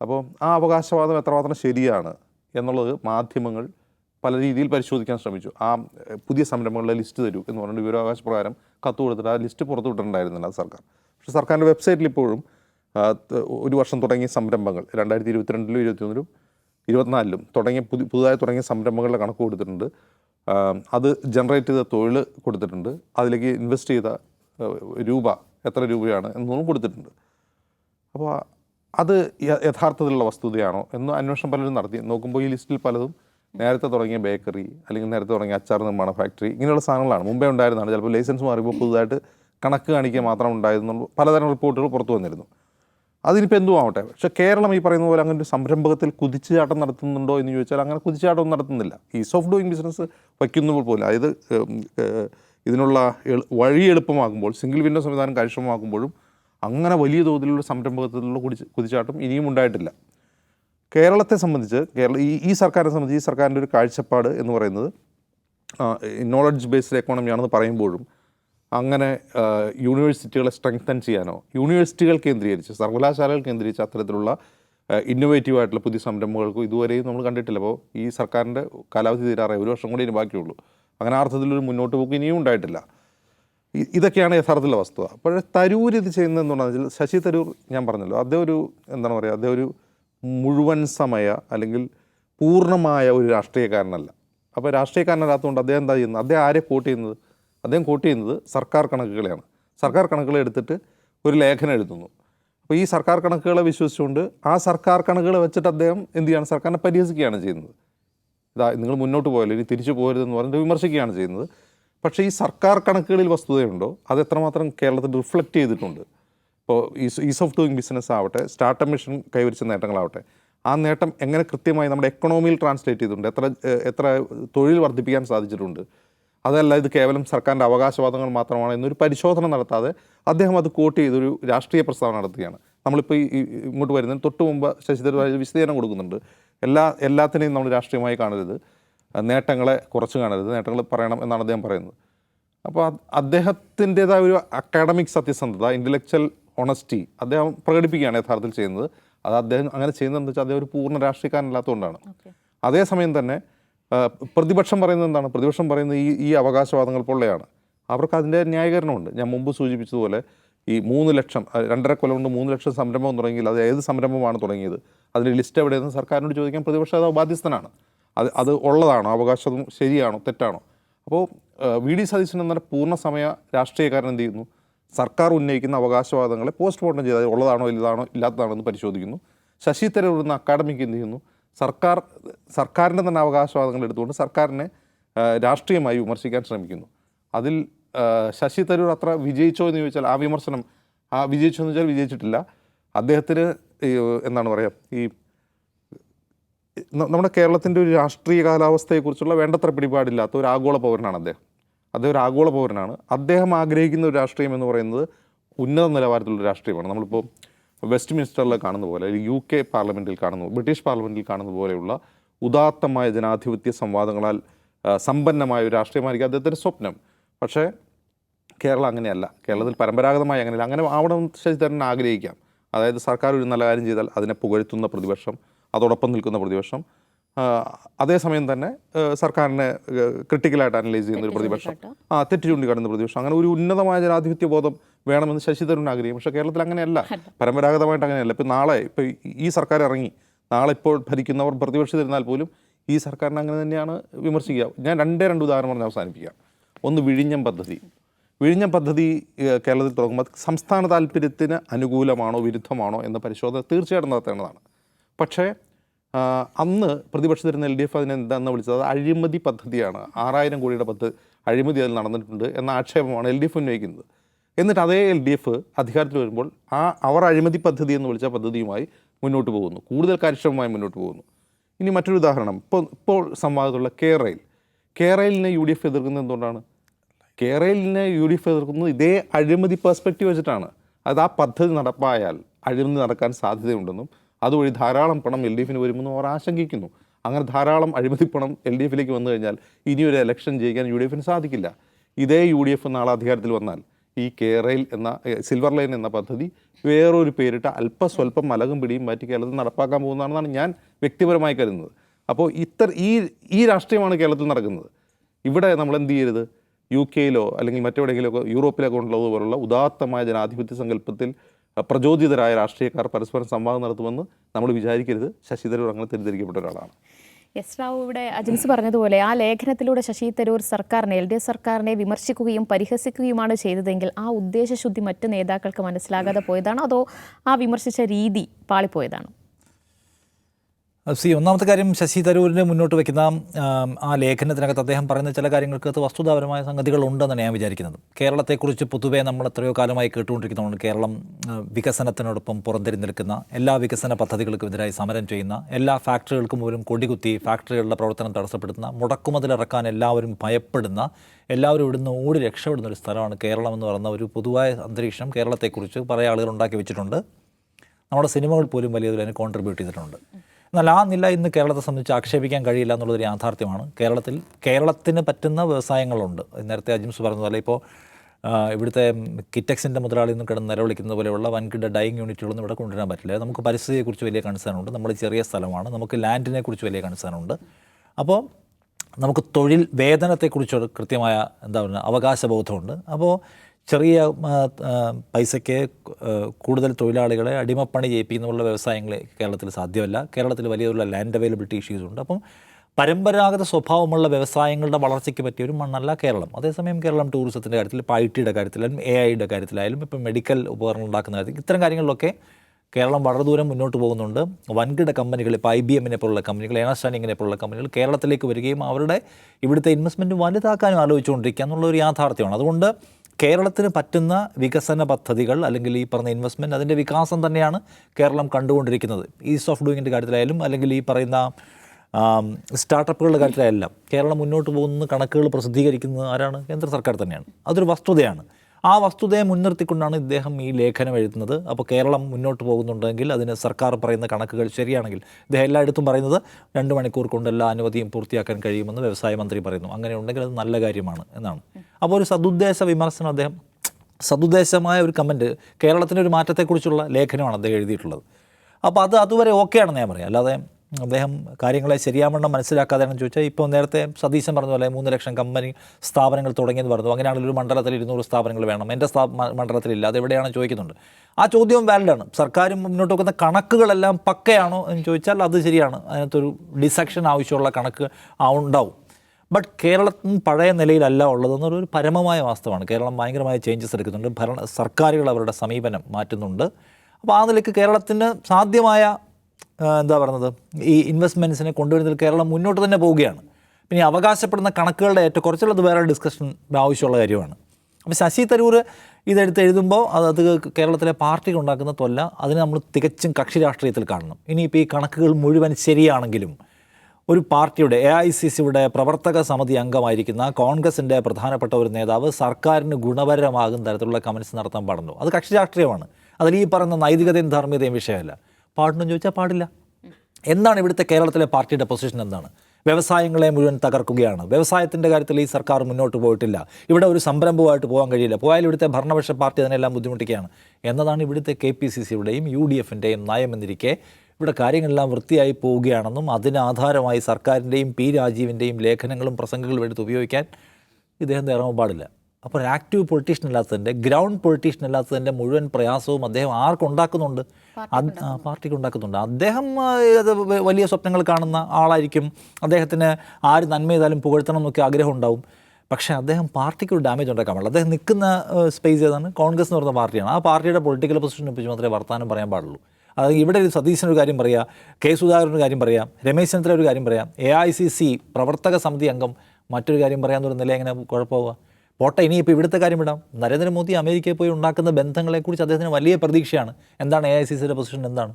അപ്പോൾ ആ അവകാശവാദം എത്രമാത്രം ശരിയാണ് എന്നുള്ളത് മാധ്യമങ്ങൾ പല രീതിയിൽ പരിശോധിക്കാൻ ശ്രമിച്ചു. ആ പുതിയ സംരംഭങ്ങളുടെ ലിസ്റ്റ് തരൂ എന്ന് പറഞ്ഞിട്ട് വിവരാവകാശ പ്രകാരം കത്ത് കൊടുത്തിട്ട് ആ ലിസ്റ്റ് പുറത്തു വിട്ടിട്ടുണ്ടായിരുന്നില്ല സർക്കാർ. പക്ഷേ സർക്കാരിന്റെ വെബ്സൈറ്റിൽ ഇപ്പോഴും ഒരു വർഷം തുടങ്ങിയ സംരംഭങ്ങൾ രണ്ടായിരത്തി ഇരുപത്തിരണ്ടിലും ഇരുപത്തിയൊന്നിലും ഇരുപത്തിനാലിലും തുടങ്ങിയ പുതിയ പുതുതായി തുടങ്ങിയ സംരംഭങ്ങളുടെ കണക്ക് കൊടുത്തിട്ടുണ്ട്. അത് ജനറേറ്റ് ചെയ്ത തൊഴിൽ കൊടുത്തിട്ടുണ്ട്. അതിലേക്ക് ഇൻവെസ്റ്റ് ചെയ്ത രൂപ എത്ര രൂപയാണ് എന്നൊന്നും കൊടുത്തിട്ടുണ്ട്. അപ്പോൾ അത് യഥാർത്ഥത്തിലുള്ള വസ്തുതയാണോ എന്ന് അന്വേഷണം പലരും നടത്തി. നോക്കുമ്പോൾ ഈ ലിസ്റ്റിൽ പലതും നേരത്തെ തുടങ്ങിയ ബേക്കറി അല്ലെങ്കിൽ നേരത്തെ തുടങ്ങിയ അച്ചാർ നിർമ്മാണ ഫാക്ടറി ഇങ്ങനെയുള്ള സാധനങ്ങളാണ്. മുമ്പേ ഉണ്ടായിരുന്നതാണ് ചിലപ്പോൾ ലൈസൻസ് മാറിയപ്പോൾ പുതുതായിട്ട് കണക്ക് കാണിക്കുക മാത്രം ഉണ്ടായിരുന്നുള്ളൂ പലതരം റിപ്പോർട്ടുകൾ പുറത്തു വന്നിരുന്നു. അതിനിപ്പോൾ എന്തും ആവട്ടെ. പക്ഷേ കേരളം ഈ പറയുന്ന പോലെ അങ്ങനെ ഒരു സംരംഭകത്തിൽ കുതിച്ചുചാട്ടം നടത്തുന്നുണ്ടോ എന്ന് ചോദിച്ചാൽ അങ്ങനെ കുതിച്ചുചാട്ടം നടത്തുന്നില്ല. ഈസ് ഓഫ് ഡൂയിങ് ബിസിനസ് വയ്ക്കുമ്പോൾ പോലും അതായത് ഇതിനുള്ള വഴി എളുപ്പമാകുമ്പോൾ സിംഗിൾ വിൻഡോ സംവിധാനം കാര്യക്ഷമമാകുമ്പോഴും അങ്ങനെ വലിയ തോതിലുള്ള സംരംഭകത്തിലുള്ള കുടിച്ച് കുതിച്ചാട്ടം ഇനിയും ഉണ്ടായിട്ടില്ല. കേരളത്തെ സംബന്ധിച്ച് കേരള ഈ ഈ സർക്കാരിനെ സംബന്ധിച്ച് ഈ സർക്കാരിന്റെ ഒരു കാഴ്ചപ്പാട് എന്ന് പറയുന്നത് നോളജ് ബേസ്ഡ് എക്കോണമിയാണെന്ന് പറയുമ്പോഴും അങ്ങനെ യൂണിവേഴ്സിറ്റികളെ സ്ട്രെങ്തൻ ചെയ്യാനോ? യൂണിവേഴ്സിറ്റികൾ കേന്ദ്രീകരിച്ച് സർവകലാശാലകൾ കേന്ദ്രീകരിച്ച് അത്തരത്തിലുള്ള ഇന്നോവേറ്റീവ് ആയിട്ടുള്ള പുതിയ സംരംഭങ്ങൾക്കും ഇതുവരെയും നമ്മൾ കണ്ടിട്ടില്ല. അപ്പോൾ ഈ സർക്കാരിന്റെ കാലാവധി തീരാറായി. ഒരു വർഷം കൂടി ഇനി ബാക്കിയുള്ളൂ. അങ്ങനെ അർത്ഥത്തിലൊരു മുന്നോട്ട് പോക്ക് ഇനിയും ഉണ്ടായിട്ടില്ല. ഇതൊക്കെയാണ് യഥാർത്ഥത്തിലുള്ള വസ്തുത. അപ്പോൾ തരൂർ ഇത് ചെയ്യുന്നത് എന്താണെന്ന് വെച്ചാൽ ശശി തരൂർ ഞാൻ പറഞ്ഞല്ലോ അദ്ദേഹം ഒരു എന്താണ് പറയുക അദ്ദേഹം ഒരു മുഴുവൻ സമയ അല്ലെങ്കിൽ പൂർണമായ ഒരു രാഷ്ട്രീയക്കാരനല്ല. അപ്പോൾ രാഷ്ട്രീയക്കാരനല്ലാത്തതുകൊണ്ട് അദ്ദേഹം എന്താ ചെയ്യുന്നത്? അദ്ദേഹം ആരെ കോട്ട് ചെയ്യുന്നത്? അദ്ദേഹം കോട്ട് ചെയ്യുന്നത് സർക്കാർ കണക്കുകളെയാണ്. സർക്കാർ കണക്കുകൾ എടുത്തിട്ട് ഒരു ലേഖനം എഴുതുന്നു. അപ്പോൾ ഈ സർക്കാർ കണക്കുകളെ വിശ്വസിച്ചുകൊണ്ട് ആ സർക്കാർ കണക്കുകൾ വെച്ചിട്ട് അദ്ദേഹം എന്ത് ചെയ്യാണ്? സർക്കാരിനെ പരിഹസിക്കുകയാണ് ചെയ്യുന്നത്. ഇതാ നിങ്ങൾ മുന്നോട്ട് പോയാലും ഇനി തിരിച്ചു പോകരുതെന്ന് പറഞ്ഞിട്ട് വിമർശിക്കുകയാണ് ചെയ്യുന്നത്. പക്ഷേ ഈ സർക്കാർ കണക്കുകളിൽ വസ്തുതയുണ്ടോ? അത് എത്രമാത്രം കേരളത്തിൽ റിഫ്ലക്റ്റ് ചെയ്തിട്ടുണ്ട്? ഇപ്പോൾ ease ease of doing business ആവട്ടെ സ്റ്റാർട്ടപ്പ് മിഷൻ കൈവരിച്ച നേട്ടങ്ങളാവട്ടെ ആ നേട്ടം എങ്ങനെ കൃത്യമായി നമ്മുടെ എക്കണോമിയിൽ ട്രാൻസ്ലേറ്റ് ചെയ്തിട്ടുണ്ട്? എത്ര എത്ര തൊഴിൽ വർദ്ധിപ്പിക്കാൻ സാധിച്ചിട്ടുണ്ട്? അതല്ല ഇത് കേവലം സർക്കാരിന്റെ അവകാശവാദങ്ങൾ മാത്രമാണ് എന്നൊരു പരിശോധന നടത്താതെ അദ്ദേഹം അത് കോട്ട് ചെയ്തൊരു രാഷ്ട്രീയ പ്രസ്താവന നടത്തുകയാണ്. നമ്മളിപ്പോൾ ഈ ഇങ്ങോട്ട് വരുന്നതിന് തൊട്ട് മുമ്പ് ശശി തരൂർ വിശദീകരണം കൊടുക്കുന്നുണ്ട്. എല്ലാ എല്ലാത്തിനെയും നമ്മൾ രാഷ്ട്രീയമായി കാണരുത്. നേട്ടങ്ങളെ കുറച്ച് കാണരുത്. നേട്ടങ്ങൾ പറയണം എന്നാണ് അദ്ദേഹം പറയുന്നത്. അപ്പോൾ അദ്ദേഹത്തിന്റെതായ ഒരു അക്കാഡമിക് സത്യസന്ധത ഇന്റലക്ച്വൽ ഓണസ്റ്റി അദ്ദേഹം പ്രകടിപ്പിക്കുകയാണ് യഥാർത്ഥത്തിൽ ചെയ്യുന്നത്. അത് അദ്ദേഹം അങ്ങനെ ചെയ്യുന്നതെന്ന് വെച്ചാൽ അദ്ദേഹം ഒരു പൂർണ രാഷ്ട്രീയക്കാരനല്ലാത്തതുകൊണ്ടാണ്. അതേസമയം തന്നെ പ്രതിപക്ഷം പറയുന്നത് എന്താണ്? പ്രതിപക്ഷം പറയുന്നത് ഈ ഈ അവകാശവാദങ്ങൾ പൊള്ളയാണ്. അവർക്ക് അതിന്റെ ന്യായീകരണമുണ്ട്. ഞാൻ മുമ്പ് സൂചിപ്പിച്ചതുപോലെ ഈ മൂന്ന് ലക്ഷം രണ്ടര കൊല്ലം കൊണ്ട് മൂന്ന് ലക്ഷം സംരംഭം തുടങ്ങിയില്ല. അത് ഏത് സംരംഭമാണ് തുടങ്ങിയത്? അതിന്റെ ലിസ്റ്റ് എവിടെയെന്ന് സർക്കാരിനോട് ചോദിക്കാൻ പ്രതിപക്ഷം അത് ബാധ്യസ്ഥനാണ്. അത് അത് ഉള്ളതാണോ? അവകാശം ശരിയാണോ? തെറ്റാണോ? അപ്പോൾ വി ഡി സതീശൻ എന്ന പൂർണസമയ രാഷ്ട്രീയക്കാരൻ എന്ത് ചെയ്യുന്നു? സർക്കാർ ഉന്നയിക്കുന്ന അവകാശവാദങ്ങളെ പോസ്റ്റ്മോർട്ടം ചെയ്ത് ഉള്ളതാണോ ഇല്ലതാണോ ഇല്ലാത്തതാണോ എന്ന് പരിശോധിക്കുന്നു. ശശി തരൂർ എന്ന അക്കാഡമിക്ക് എന്ത് ചെയ്യുന്നു? സർക്കാർ സർക്കാരിന്റെ തന്നെ അവകാശവാദങ്ങൾ എടുത്തുകൊണ്ട് സർക്കാരിനെ രാഷ്ട്രീയമായി വിമർശിക്കാൻ ശ്രമിക്കുന്നു. അതിൽ ശശി തരൂർ അത്ര വിജയിച്ചോ എന്ന് ചോദിച്ചാൽ ആ വിമർശനം ആ വിജയിച്ചോ എന്ന് വെച്ചാൽ വിജയിച്ചിട്ടില്ല. അദ്ദേഹത്തിന് എന്താണ് പറയുക ഈ നമ്മുടെ കേരളത്തിന്റെ ഒരു രാഷ്ട്രീയ കാലാവസ്ഥയെക്കുറിച്ചുള്ള വേണ്ടത്ര പിടിപാടില്ലാത്ത ഒരു ആഗോള പൗരനാണ് അദ്ദേഹം. അദ്ദേഹം ഒരു ആഗോള പൗരനാണ്. അദ്ദേഹം ആഗ്രഹിക്കുന്ന ഒരു രാഷ്ട്രീയം എന്ന് പറയുന്നത് ഉന്നത നിലവാരത്തിലുള്ള രാഷ്ട്രീയമാണ്. നമ്മളിപ്പോൾ വെസ്റ്റ് മിനിസ്റ്ററിൽ കാണുന്ന പോലെ അല്ലെങ്കിൽ യു കെ പാർലമെന്റിൽ കാണുന്ന ബ്രിട്ടീഷ് പാർലമെന്റിൽ കാണുന്ന പോലെയുള്ള ഉദാത്തമായ ജനാധിപത്യ സംവാദങ്ങളാൽ സമ്പന്നമായ ഒരു രാഷ്ട്രീയമായിരിക്കും അദ്ദേഹത്തിന്റെ സ്വപ്നം. പക്ഷേ കേരളം അങ്ങനെയല്ല. കേരളത്തിൽ പരമ്പരാഗതമായി അങ്ങനെയല്ല. അങ്ങനെ ആവണം ശശി തരൂരിന് ആഗ്രഹിക്കാം. അതായത് സർക്കാർ ഒരു നല്ല കാര്യം ചെയ്താൽ അതിനെ പുകഴ്ത്തുന്ന പ്രതിപക്ഷം അതോടൊപ്പം നിൽക്കുന്ന പ്രതിപക്ഷം അതേസമയം തന്നെ സർക്കാരിനെ ക്രിട്ടിക്കലായിട്ട് അനലൈസ് ചെയ്യുന്ന ഒരു പ്രതിപക്ഷം. ആ തെറ്റ് ചൂണ്ടിക്കാട്ടുന്ന പ്രതിപക്ഷം. അങ്ങനെ ഒരു ഉന്നതമായ ജനാധിപത്യ ബോധം വേണമെന്ന് ശശി തരൂർ ആഗ്രഹിക്കും. പക്ഷേ കേരളത്തിൽ അങ്ങനെയല്ല. പരമ്പരാഗതമായിട്ട് അങ്ങനെയല്ല. ഇപ്പം നാളെ ഇപ്പോൾ ഈ സർക്കാർ ഇറങ്ങി. നാളെ ഇപ്പോൾ ഭരിക്കുന്നവർ പ്രതിപക്ഷത്തിരുന്നാൽ പോലും ഈ സർക്കാരിനെ അങ്ങനെ തന്നെയാണ് വിമർശിക്കുക. ഞാൻ രണ്ടേ രണ്ട് ഉദാഹരണം പറഞ്ഞ് അവസാനിപ്പിക്കാം ഒന്ന് വിഴിഞ്ഞം പദ്ധതി. വിഴിഞ്ഞം പദ്ധതി കേരളത്തിൽ തുടങ്ങുമ്പോൾ സംസ്ഥാന താല്പര്യത്തിന് അനുകൂലമാണോ വിരുദ്ധമാണോ എന്ന പരിശോധന തീർച്ചയായിട്ടും നടത്തേണ്ടതാണ്. പക്ഷേ അന്ന് പ്രതിപക്ഷത്തിരുന്ന എൽ ഡി എഫ് അതിനെ എന്താണെന്ന് വിളിച്ചത്? അത് അഴിമതി പദ്ധതിയാണ്. ആറായിരം കോടിയുടെ പത്ത് അഴിമതി അതിൽ നടന്നിട്ടുണ്ട് എന്ന ആക്ഷേപമാണ് എൽ ഡി എഫ് ഉന്നയിക്കുന്നത്. എന്നിട്ട് അതേ എൽ ഡി എഫ് അധികാരത്തിൽ വരുമ്പോൾ ആ അവർ അഴിമതി പദ്ധതി എന്ന് വിളിച്ച പദ്ധതിയുമായി മുന്നോട്ട് പോകുന്നു. കൂടുതൽ കാര്യക്ഷമമായി മുന്നോട്ട് പോകുന്നു. ഇനി മറ്റൊരു ഉദാഹരണം. ഇപ്പോൾ ഇപ്പോൾ സംവാദത്തിലുള്ള കേരയിൽ കേരളിനെ യു ഡി എഫ് എതിർക്കുന്നത് എന്തുകൊണ്ടാണ്? കേരളിനെ യു ഡി എഫ് എതിർക്കുന്നത് ഇതേ അഴിമതി പെർസ്പെക്റ്റീവ് വെച്ചിട്ടാണ്. അത് ആ പദ്ധതി നടപ്പായാൽ അഴിമതി നടക്കാൻ സാധ്യതയുണ്ടെന്നും അതുവഴി ധാരാളം പണം എൽ ഡി എഫിന് വരുമെന്നും അവർ ആശങ്കിക്കുന്നു. അങ്ങനെ ധാരാളം അഴിമതി പണം എൽ ഡി എഫിലേക്ക് വന്നു കഴിഞ്ഞാൽ ഇനിയൊരു ഇലക്ഷൻ ജയിക്കാൻ യു ഡി എഫിന് സാധിക്കില്ല. ഇതേ യു ഡി എഫ് നാളെ അധികാരത്തിൽ വന്നാൽ ഈ കേരയിൽ എന്ന സിൽവർ ലൈൻ എന്ന പദ്ധതി വേറൊരു പേരിട്ട് അല്പസ്വല്പം മലകും പിടിയും മാറ്റി കേരളത്തിൽ നടപ്പാക്കാൻ പോകുന്നതാണെന്നാണ് ഞാൻ വ്യക്തിപരമായി കരുതുന്നത്. അപ്പോൾ ഇത്ര ഈ ഈ രാഷ്ട്രീയമാണ് കേരളത്തിൽ നടക്കുന്നത്. ഇവിടെ നമ്മൾ എന്ത് ചെയ്യരുത്? യു കെയിലോ അല്ലെങ്കിൽ മറ്റെവിടെയെങ്കിലുമൊക്കെ യൂറോപ്പിലൊക്കെ ഉള്ളതുപോലുള്ള ഉദാത്തമായ ജനാധിപത്യ സങ്കല്പത്തിൽ പ്രചോദിതരായ രാഷ്ട്രീയക്കാർ പരസ്പരം സംവാദം നടത്തുമെന്ന് നമ്മൾ വിചാരിക്കരുത്. ശശി തരൂർ അങ്ങനെ തെറ്റിദ്ധരിക്കപ്പെട്ട ഒരാളാണ്. എസ് റാവു ഇവിടെ അജിൻസ് പറഞ്ഞതുപോലെ ആ ലേഖനത്തിലൂടെ ശശി തരൂർ സർക്കാരിനെ എൽ ഡി എഫ് സർക്കാരിനെ വിമർശിക്കുകയും പരിഹസിക്കുകയുമാണ് ചെയ്തതെങ്കിൽ ആ ഉദ്ദേശശുദ്ധി മറ്റ് നേതാക്കൾക്ക് മനസ്സിലാകാതെ പോയതാണോ? അതോ ആ വിമർശിച്ച രീതി പാളിപ്പോയതാണോ? സി ഒന്നാമത്തെ കാര്യം ശശി തരൂരിനെ മുന്നോട്ട് വയ്ക്കുന്ന ആ ലേഖനത്തിനകത്ത് അദ്ദേഹം പറയുന്ന ചില കാര്യങ്ങൾക്ക് വസ്തുതാപരമായ സംഗതികളുണ്ടെന്നാണ് ഞാൻ വിചാരിക്കുന്നത്. കേരളത്തെക്കുറിച്ച് പൊതുവേ നമ്മൾ എത്രയോ കാലമായി കേട്ടുകൊണ്ടിരിക്കുന്നതുകൊണ്ട് കേരളം വികസനത്തിനോടൊപ്പം പുറംതിരി നിൽക്കുന്ന എല്ലാ വികസന പദ്ധതികൾക്കും എതിരായി സമരം ചെയ്യുന്ന എല്ലാ ഫാക്ടറികൾക്കും പോലും കൊടികുത്തി ഫാക്ടറികളുടെ പ്രവർത്തനം തടസ്സപ്പെടുത്തുന്ന മുടക്കുമതിലിറക്കാൻ എല്ലാവരും ഭയപ്പെടുന്ന എല്ലാവരും ഇവിടുന്ന് ഓടി രക്ഷപ്പെടുന്ന ഒരു സ്ഥലമാണ് കേരളം എന്ന് പറയുന്ന ഒരു പൊതുവായ അന്തരീക്ഷം കേരളത്തെക്കുറിച്ച് പല ആളുകൾ ഉണ്ടാക്കി വെച്ചിട്ടുണ്ട്. നമ്മുടെ സിനിമകൾ പോലും വലിയ തോതിൽ അതിന് കോൺട്രിബ്യൂട്ട് ചെയ്തിട്ടുണ്ട്. എന്നാൽ ആ നില ഇന്ന് കേരളത്തെ സംബന്ധിച്ച് ആക്ഷേപിക്കാൻ കഴിയില്ല എന്നുള്ളൊരു യാഥാർത്ഥ്യമാണ്. കേരളത്തിൽ കേരളത്തിന് പറ്റുന്ന വ്യവസായങ്ങളുണ്ട്. നേരത്തെ അജിംസ് പറഞ്ഞതുപോലെ പോലെ ഇപ്പോൾ ഇവിടുത്തെ കിറ്റക്സിന്റെ മുതലാളി നിന്ന് കിടന്ന് നിലവിളിക്കുന്ന പോലെയുള്ള വൻകിട ഡൈയിങ് യൂണിറ്റുകളൊന്നും ഇവിടെ കൊണ്ടുവരാൻ പറ്റില്ല. നമുക്ക് പരിസ്ഥിതിയെക്കുറിച്ച് വലിയ കൺസേൺ ഉണ്ട്. നമ്മൾ ചെറിയ സ്ഥലമാണ്. നമുക്ക് ലാൻഡിനെ കുറിച്ച് വലിയ കൺസേൺ ഉണ്ട്. അപ്പോൾ നമുക്ക് തൊഴിൽ വേതനത്തെക്കുറിച്ച് കൃത്യമായ എന്താ പറയുക അവകാശബോധമുണ്ട്. അപ്പോൾ ചെറിയ പൈസയ്ക്ക് കൂടുതൽ തൊഴിലാളികളെ അടിമപ്പണി ചെയ്യിപ്പിക്കുന്നുള്ള വ്യവസായങ്ങൾ കേരളത്തിൽ സാധ്യമല്ല. കേരളത്തിൽ വലിയ ലാൻഡ് അവൈലബിലിറ്റി ഇഷ്യൂസ് ഉണ്ട്. അപ്പം പരമ്പരാഗത സ്വഭാവമുള്ള വ്യവസായങ്ങളുടെ വളർച്ചയ്ക്ക് പറ്റിയ ഒരു മണ്ണല്ല കേരളം. അതേസമയം കേരളം ടൂറിസത്തിന്റെ കാര്യത്തിൽ ഇപ്പോൾ ഐ ടിയുടെ കാര്യത്തിലായാലും എ ഐയുടെ കാര്യത്തിലായാലും ഇപ്പം മെഡിക്കൽ ഉപകരണങ്ങൾ ഉണ്ടാക്കുന്ന കാര്യത്തിൽ ഇത്തരം കാര്യങ്ങളിലൊക്കെ കേരളം വളരെ ദൂരം മുന്നോട്ട് പോകുന്നുണ്ട്. വൻകിട കമ്പനികൾ ഇപ്പോൾ ഐ ബി എമ്മിനെ പോലുള്ള കമ്പനികൾ ഏണസ്റ്റാനിങ്ങിനെ പോലുള്ള കമ്പനികൾ കേരളത്തിലേക്ക് വരികയും അവരുടെ ഇവിടുത്തെ ഇൻവെസ്റ്റ്മെന്റ് വലുതാക്കാനും ആലോചിച്ചുകൊണ്ടിരിക്കുക എന്നുള്ള ഒരു യാഥാർത്ഥ്യമാണ്. അതുകൊണ്ട് കേരളത്തിന് പറ്റുന്ന വികസന പദ്ധതികൾ അല്ലെങ്കിൽ ഈ പറഞ്ഞ ഇൻവെസ്റ്റ്മെന്റ് അതിന്റെ വികാസം തന്നെയാണ് കേരളം കണ്ടുകൊണ്ടിരിക്കുന്നത്. ഈസ് ഓഫ് ഡൂയിങ്ങിന്റെ കാര്യത്തിലായാലും അല്ലെങ്കിൽ ഈ പറയുന്ന സ്റ്റാർട്ടപ്പുകളുടെ കാര്യത്തിലായാലും കേരളം മുന്നോട്ട് പോകുന്ന കണക്കുകൾ പ്രസിദ്ധീകരിക്കുന്നത് ആരാണ്? കേന്ദ്ര സർക്കാർ തന്നെയാണ്. അതൊരു വസ്തുതയാണ്. ആ വസ്തുതയെ മുൻനിർത്തിക്കൊണ്ടാണ് ഇദ്ദേഹം ഈ ലേഖനം എഴുതുന്നത്. അപ്പോൾ കേരളം മുന്നോട്ട് പോകുന്നുണ്ടെങ്കിൽ അതിന് സർക്കാർ പറയുന്ന കണക്കുകൾ ശരിയാണെങ്കിൽ ഇദ്ദേഹം എല്ലായിടത്തും പറയുന്നത് രണ്ട് മണിക്കൂർ കൊണ്ട് എല്ലാ അനുമതിയും പൂർത്തിയാക്കാൻ കഴിയുമെന്ന് വ്യവസായ മന്ത്രി പറയുന്നു. അങ്ങനെ ഉണ്ടെങ്കിൽ അത് നല്ല കാര്യമാണ് എന്നാണ്. അപ്പോൾ ഒരു സതുദ്ദേശ വിമർശനം അദ്ദേഹം സതുദ്ദേശമായ ഒരു കമന്റ് കേരളത്തിന്റെ ഒരു മാറ്റത്തെക്കുറിച്ചുള്ള ലേഖനമാണ് അദ്ദേഹം എഴുതിയിട്ടുള്ളത്. അപ്പോൾ അത് അതുവരെ ഓക്കെയാണെന്ന് ഞാൻ പറയാം. അല്ലാതെ അദ്ദേഹം കാര്യങ്ങളെ ശരിയാവണ്ണം മനസ്സിലാക്കാതെയാണെന്ന് ചോദിച്ചാൽ ഇപ്പോൾ നേരത്തെ സതീശൻ പറഞ്ഞ പോലെ മൂന്ന് ലക്ഷം കമ്പനി സ്ഥാപനങ്ങൾ തുടങ്ങിയെന്ന് പറഞ്ഞു. അങ്ങനെയാണെങ്കിൽ ഒരു മണ്ഡലത്തിൽ ഇരുന്നൂറ് സ്ഥാപനങ്ങൾ വേണം. എന്റെ സ്ഥാ മണ്ഡലത്തിലില്ല. അതെവിടെയാണ് ചോദിക്കുന്നുണ്ട്. ആ ചോദ്യവും വാലിഡാണ് സർക്കാരും മുന്നോട്ട് വെക്കുന്ന കണക്കുകളെല്ലാം പക്കയാണോ എന്ന് ചോദിച്ചാൽ അത് ശരിയാണ്. അതിനകത്തൊരു ഡിസക്ഷൻ ആവശ്യമുള്ള കണക്ക് ഉണ്ടാവും. ബട്ട് കേരളത്തിൽ പഴയ നിലയിലല്ല ഉള്ളതെന്നൊരു ഒരു പരമമായ വാസ്തവമാണ്. കേരളം ഭയങ്കരമായ ചേഞ്ചസ് എടുക്കുന്നുണ്ട്. ഭരണ സർക്കാരുകൾ അവരുടെ സമീപനം മാറ്റുന്നുണ്ട്. അപ്പോൾ ആ നിലയ്ക്ക് കേരളത്തിന് സാധ്യമായ എന്താ പറയുന്നത് ഈ ഇൻവെസ്റ്റ്മെന്റ്സിനെ കൊണ്ടുവരുന്നതിൽ കേരളം മുന്നോട്ട് തന്നെ പോവുകയാണ്. പിന്നെ അവകാശപ്പെടുന്ന കണക്കുകളുടെ ഏറ്റവും കുറച്ചുള്ളത് വേറെ ഡിസ്കഷൻ ആവശ്യമുള്ള കാര്യമാണ്. അപ്പോൾ ശശി തരൂർ ഇതെടുത്ത് എഴുതുമ്പോൾ അത് അത് കേരളത്തിലെ പാർട്ടിക്ക് ഉണ്ടാക്കുന്ന തൊല്ല അതിന് നമ്മൾ തികച്ചും കക്ഷി രാഷ്ട്രീയത്തിൽ കാണണം. ഇനിയിപ്പോൾ ഈ കണക്കുകൾ മുഴുവൻ ശരിയാണെങ്കിലും ഒരു പാർട്ടിയുടെ എ ഐ സി സിയുടെ പ്രവർത്തക സമിതി അംഗമായിരിക്കുന്ന കോൺഗ്രസിന്റെ പ്രധാനപ്പെട്ട ഒരു നേതാവ് സർക്കാരിന് ഗുണപരമാകുന്ന തരത്തിലുള്ള കമൻസ് നടത്താൻ പാടുന്നു. അത് കക്ഷി രാഷ്ട്രീയമാണ്. അതിൽ ഈ പറയുന്ന നൈതികതയും ധാർമ്മികതയും വിഷയമല്ല. പാടണമെന്ന് ചോദിച്ചാൽ പാടില്ല. എന്താണ് ഇവിടുത്തെ കേരളത്തിലെ പാർട്ടിയുടെ പൊസിഷൻ എന്താണ്? വ്യവസായങ്ങളെ മുഴുവൻ തകർക്കുകയാണ്. വ്യവസായത്തിന്റെ കാര്യത്തിൽ ഈ സർക്കാർ മുന്നോട്ട് പോയിട്ടില്ല. ഇവിടെ ഒരു സംരംഭമായിട്ട് പോകാൻ കഴിയില്ല. പോയാൽ ഇവിടുത്തെ ഭരണപക്ഷ പാർട്ടി അതിനെല്ലാം ബുദ്ധിമുട്ടിക്കുകയാണ്. എന്നതാണ് ഇവിടുത്തെ കെ പി സി സിയുടെയും യു ഡി എഫിന്റെയും നയമെന്നിരിക്കെ ഇവിടെ കാര്യങ്ങളെല്ലാം വൃത്തിയായി പോവുകയാണെന്നും അതിന് ആധാരമായി സർക്കാരിന്റെയും പി രാജീവിന്റെയും ലേഖനങ്ങളും പ്രസംഗങ്ങളും എടുത്ത് ഉപയോഗിക്കാൻ ഇദ്ദേഹം ഇറങ്ങാൻ പാടില്ല. അപ്പോൾ ഒരു ആക്റ്റീവ് പൊളിറ്റീഷ്യൻ അല്ലാത്തതിന്റെ ഗ്രൗണ്ട് പൊളിറ്റീഷ്യൻ അല്ലാത്തതിന്റെ മുഴുവൻ പ്രയാസവും അദ്ദേഹം ആർക്കുണ്ടാക്കുന്നുണ്ട്? പാർട്ടിക്ക് ഉണ്ടാക്കുന്നുണ്ട് അദ്ദേഹം അത് വലിയ സ്വപ്നങ്ങൾ കാണുന്ന ആളായിരിക്കും. അദ്ദേഹത്തിന് ആര് നന്മ ചെയ്താലും പുകഴ്ത്തണം എന്നൊക്കെ ആഗ്രഹം ഉണ്ടാവും. പക്ഷേ അദ്ദേഹം പാർട്ടിക്ക് ഒരു ഡാമേജ് ഉണ്ടാക്കാൻ പാടില്ല അദ്ദേഹം നിൽക്കുന്ന സ്പേസ് ഏതാണ്? കോൺഗ്രസ് എന്ന് പറയുന്ന പാർട്ടിയാണ്. ആ പാർട്ടിയുടെ പൊളിറ്റിക്കൽ പൊസിഷനെ പറ്റി മാത്രമേ വർത്താനം പറയാൻ പാടുള്ളൂ. അത് ഇവിടെ ഒരു സതീശനൊരു കാര്യം പറയാം കെ സുധാകരൻ ഒരു കാര്യം പറയാം രമേശ് ചെന്നിത്തല ഒരു കാര്യം പറയാം എ ഐ സി സി പ്രവർത്തക സമിതി അംഗം മറ്റൊരു കാര്യം പറയാമെന്നൊരു നില എങ്ങനെ കുഴപ്പമാവുക? പോട്ടെ ഇനിയിപ്പോൾ ഇവിടുത്തെ കാര്യം വിടാം. നരേന്ദ്രമോദി അമേരിക്കയിൽ പോയി ഉണ്ടാക്കുന്ന ബന്ധങ്ങളെക്കുറിച്ച് അദ്ദേഹത്തിന് വലിയ പ്രതീക്ഷയാണ്. എന്താണ് എ ഐ സി സിയുടെ പൊസിഷൻ എന്താണ്?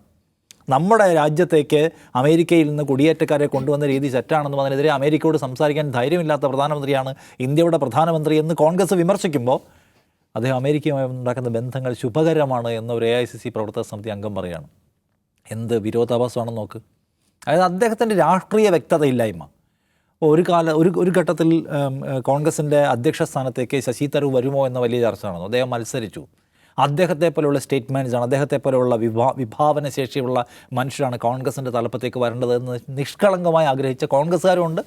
നമ്മുടെ രാജ്യത്തേക്ക് അമേരിക്കയിൽ നിന്ന് കുടിയേറ്റക്കാരെ കൊണ്ടുവന്ന രീതി തെറ്റാണെന്ന് അതിനെതിരെ അമേരിക്കയോട് സംസാരിക്കാൻ ധൈര്യമില്ലാത്ത പ്രധാനമന്ത്രിയാണ് ഇന്ത്യയുടെ പ്രധാനമന്ത്രി എന്ന് കോൺഗ്രസ് വിമർശിക്കുമ്പോൾ അദ്ദേഹം അമേരിക്കയുമായി ഉണ്ടാക്കുന്ന ബന്ധങ്ങൾ ശുഭകരമാണ് എന്ന ഒരു എ ഐ സി സി പ്രവർത്തക സമിതി അംഗം പറയുകയാണ്. എന്ത് വിരോധാഭാസമാണെന്ന് നോക്ക്. അതായത് അദ്ദേഹത്തിന്റെ രാഷ്ട്രീയ വ്യക്തതയില്ലായ്മ. ഒരു കാല ഒരു ഒരു ഘട്ടത്തിൽ കോൺഗ്രസിന്റെ അധ്യക്ഷ സ്ഥാനത്തേക്ക് ശശി തരൂർ വരുമോ എന്ന വലിയ ചർച്ച നടന്നു അദ്ദേഹം മത്സരിച്ചു. അദ്ദേഹത്തെ പോലെയുള്ള സ്റ്റേറ്റ്മെന്റ്സ് ആണ് അദ്ദേഹത്തെ പോലെയുള്ള വിഭാ വിഭാവന ശേഷിയുള്ള മനുഷ്യരാണ് കോൺഗ്രസിന്റെ തലപ്പത്തേക്ക് വരേണ്ടതെന്ന് നിഷ്കളങ്കമായി ആഗ്രഹിച്ച കോൺഗ്രസ്സുകാരുണ്ട്.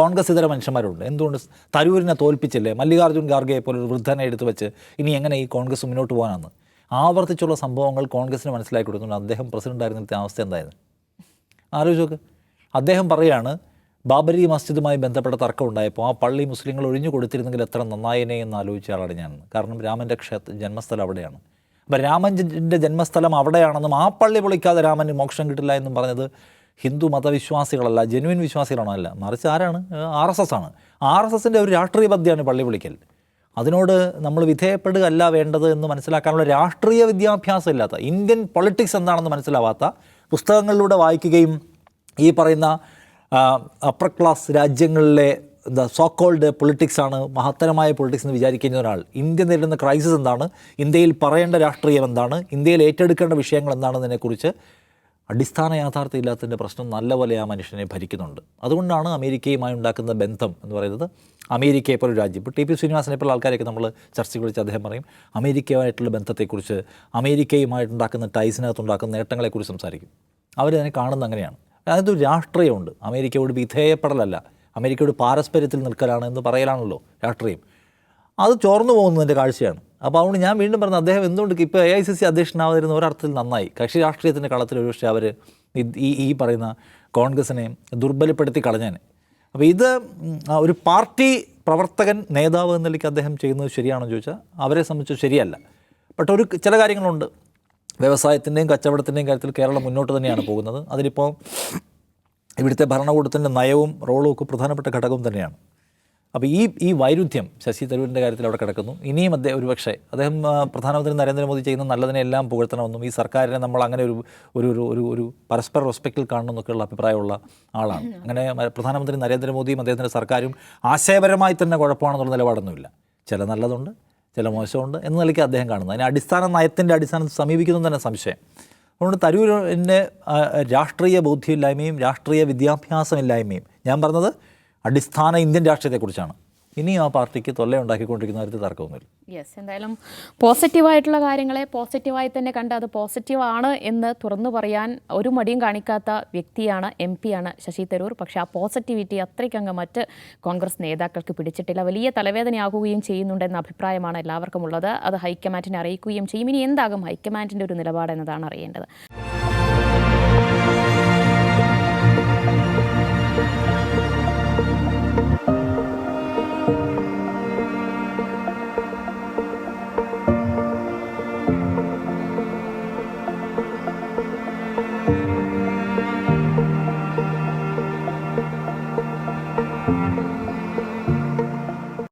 കോൺഗ്രസ് ഇതര മനുഷ്യന്മാരുണ്ട്. എന്തുകൊണ്ട് തരൂരിനെ തോൽപ്പിച്ചില്ലേ? മല്ലികാർജുൻ ഖാർഗെയെ പോലെ ഒരു വൃദ്ധനെ എടുത്തു വെച്ച് ഇനി എങ്ങനെ ഈ കോൺഗ്രസ് മുന്നോട്ട് പോകാനാണ്? ആവർത്തിച്ചുള്ള സംഭവങ്ങൾ കോൺഗ്രസിന് മനസ്സിലാക്കി കൊടുക്കുന്നുണ്ട്. അദ്ദേഹം പ്രസിഡന്റ് അവസ്ഥ എന്തായിരുന്നു? ആലോചിച്ച് നോക്ക്. അദ്ദേഹം പറയാണ് ബാബരി മസ്ജിദുമായി ബന്ധപ്പെട്ട തർക്കം ഉണ്ടായപ്പോൾ ആ പള്ളി മുസ്ലിങ്ങൾ ഒഴിഞ്ഞു കൊടുത്തിരുന്നെങ്കിൽ എത്ര നന്നായേനെ എന്ന് ആലോചിച്ച ആളാണ് ഞാൻ. കാരണം രാമന്റെ ക്ഷേത്ര ജന്മസ്ഥലം അവിടെയാണ്. അപ്പം രാമന്റെ ജന്മസ്ഥലം അവിടെയാണെന്നും ആ പള്ളി പൊളിക്കാതെ രാമന് മോക്ഷം കിട്ടില്ല എന്നും പറഞ്ഞത് ഹിന്ദു മതവിശ്വാസികളല്ല ജെനുവിൻ വിശ്വാസികളാണോ അല്ല. മറിച്ച് ആരാണ്? ആർ എസ് എസ് ആണ്. ആർ എസ് എസിന്റെ ഒരു രാഷ്ട്രീയ പദ്ധതിയാണ് പള്ളി പൊളിക്കൽ. അതിനോട് നമ്മൾ വിധേയപ്പെടുക അല്ല വേണ്ടത് എന്ന് മനസ്സിലാക്കാനുള്ള രാഷ്ട്രീയ വിദ്യാഭ്യാസം ഇല്ലാത്ത ഇന്ത്യൻ പൊളിറ്റിക്സ് എന്താണെന്ന് മനസ്സിലാവാത്ത പുസ്തകങ്ങളിലൂടെ വായിക്കുകയും ഈ പറയുന്ന അപ്പർ ക്ലാസ് രാജ്യങ്ങളിലെ എന്താ സോക്കോൾഡ് പൊളിറ്റിക്സ് ആണ് മഹത്തരമായ പൊളിറ്റിക്സ് എന്ന് വിചാരിക്കുന്ന ഒരാൾ. ഇന്ത്യ നേരിടുന്ന ക്രൈസിസ് എന്താണ്? ഇന്ത്യയിൽ പറയേണ്ട രാഷ്ട്രീയം എന്താണ്? ഇന്ത്യയിൽ ഏറ്റെടുക്കേണ്ട വിഷയങ്ങൾ എന്താണെന്നതിനെക്കുറിച്ച് അടിസ്ഥാന യാഥാർത്ഥ്യം ഇല്ലാത്തതിന്റെ പ്രശ്നം നല്ലപോലെ ആ മനുഷ്യനെ ഭരിക്കുന്നുണ്ട്. അതുകൊണ്ടാണ് അമേരിക്കയുമായി ഉണ്ടാക്കുന്ന ബന്ധം എന്ന് പറയുന്നത് അമേരിക്കയെ പോലെ രാജ്യം. ഇപ്പോൾ ടി. പി. ശ്രീനിവാസനെ പോലെ ആൾക്കാരൊക്കെ നമ്മൾ ചർച്ചയ്ക്ക് വിളിച്ച് അദ്ദേഹം പറയും അമേരിക്കയുമായിട്ടുള്ള ബന്ധത്തെക്കുറിച്ച് അമേരിക്കയുമായിട്ടുണ്ടാക്കുന്ന ടൈസിനകത്തുണ്ടാക്കുന്ന നേട്ടങ്ങളെക്കുറിച്ച് സംസാരിക്കും. അവരതിനെ കാണുന്ന അങ്ങനെയാണ്. അതായത് ഒരു രാഷ്ട്രീയമുണ്ട്. അമേരിക്കയോട് വിധേയപ്പെടലല്ല. അമേരിക്കയോട് പാരസ്പര്യത്തിൽ നിൽക്കലാണ് എന്ന് പറയലാണല്ലോ രാഷ്ട്രീയം. അത് ചോർന്നു പോകുന്നതിന്റെ കാഴ്ചയാണ്. അപ്പോൾ അതുകൊണ്ട് ഞാൻ വീണ്ടും പറഞ്ഞു അദ്ദേഹം എന്തുകൊണ്ട് ഇപ്പോൾ എ ഐ സി സി അധ്യക്ഷനാവുന്ന ഒരർത്ഥത്തിൽ നന്നായി. കക്ഷി രാഷ്ട്രീയത്തിന്റെ കളത്തിൽ ഒരുപക്ഷെ അവർ ഈ ഈ പറയുന്ന കോൺഗ്രസിനെ ദുർബലപ്പെടുത്തി കളഞ്ഞേനെ. അപ്പോൾ ഇത് ഒരു പാർട്ടി പ്രവർത്തകൻ നേതാവ് എന്ന നിലയ്ക്ക് അദ്ദേഹം ചെയ്യുന്നത് ശരിയാണെന്ന് ചോദിച്ചാൽ അവരെ സംബന്ധിച്ച് ശരിയല്ല. ബട്ട് ഒരു ചില കാര്യങ്ങളുണ്ട്. വ്യവസായത്തിന്റെയും കച്ചവടത്തിന്റെയും കാര്യത്തിൽ കേരളം മുന്നോട്ട് തന്നെയാണ് പോകുന്നത്. അതിലിപ്പോൾ ഇവിടുത്തെ ഭരണകൂടത്തിന്റെ നയവും റോളും ഒക്കെ പ്രധാനപ്പെട്ട ഘടകം തന്നെയാണ്. അപ്പോൾ ഈ ഈ വൈരുദ്ധ്യം ശശി തരൂരിന്റെ കാര്യത്തിൽ അവിടെ കിടക്കുന്നു. ഇനിയും അദ്ദേഹം ഒരുപക്ഷെ അദ്ദേഹം പ്രധാനമന്ത്രി നരേന്ദ്രമോദി ചെയ്യുന്ന നല്ലതിനെല്ലാം പുകഴ്ത്തണമെന്നും ഈ സർക്കാരിനെ നമ്മൾ അങ്ങനെ ഒരു ഒരു ഒരു ഒരു ഒരു പരസ്പര റെസ്പെക്റ്റിൽ കാണണം എന്നൊക്കെയുള്ള അഭിപ്രായമുള്ള ആളാണ്. അങ്ങനെ പ്രധാനമന്ത്രി നരേന്ദ്രമോദിയും അദ്ദേഹത്തിന്റെ സർക്കാരും ആശയപരമായി തന്നെ കുഴപ്പമാണെന്നുള്ള നിലപാടൊന്നുമില്ല. ചില നല്ലതുണ്ട് ചില മോശമുണ്ട് എന്ന നിലയ്ക്ക് അദ്ദേഹം കാണുന്നത് അതിന് അടിസ്ഥാന നയത്തിന്റെ അടിസ്ഥാനത്തിൽ സമീപിക്കുന്നു തന്നെ സംശയം. അതുകൊണ്ട് തരൂരിന്റെ രാഷ്ട്രീയ ബോധ്യമില്ലായ്മയും രാഷ്ട്രീയ വിദ്യാഭ്യാസമില്ലായ്മയും ഞാൻ പറഞ്ഞത് അടിസ്ഥാന ഇന്ത്യൻ രാഷ്ട്രീയത്തെക്കുറിച്ചാണ്. ഇനിയും ആ പാർട്ടിക്ക് തൊല്ല ഉണ്ടാക്കിക്കൊണ്ടിരിക്കുന്ന കാര്യത്തിൽ തർക്കമൊന്നുമില്ല. യെസ് എന്തായാലും പോസിറ്റീവായിട്ടുള്ള കാര്യങ്ങളെ പോസിറ്റീവായി തന്നെ കണ്ട് അത് പോസിറ്റീവാണ് എന്ന് തുറന്നു പറയാൻ ഒരു മടിയും കാണിക്കാത്ത വ്യക്തിയാണ് എം പിയാണ് ശശി തരൂർ. പക്ഷേ ആ പോസിറ്റിവിറ്റി അത്രയ്ക്കങ്ങ് മറ്റ് കോൺഗ്രസ് നേതാക്കൾക്ക് പിടിച്ചിട്ടില്ല. വലിയ തലവേദനയാകുകയും ചെയ്യുന്നുണ്ടെന്ന അഭിപ്രായമാണ് എല്ലാവർക്കും ഉള്ളത് അത് ഹൈക്കമാൻഡിനെ അറിയിക്കുകയും ചെയ്യും. ഇനി എന്താകും ഹൈക്കമാൻഡിന്റെ ഒരു നിലപാട് എന്നതാണ് അറിയേണ്ടത്.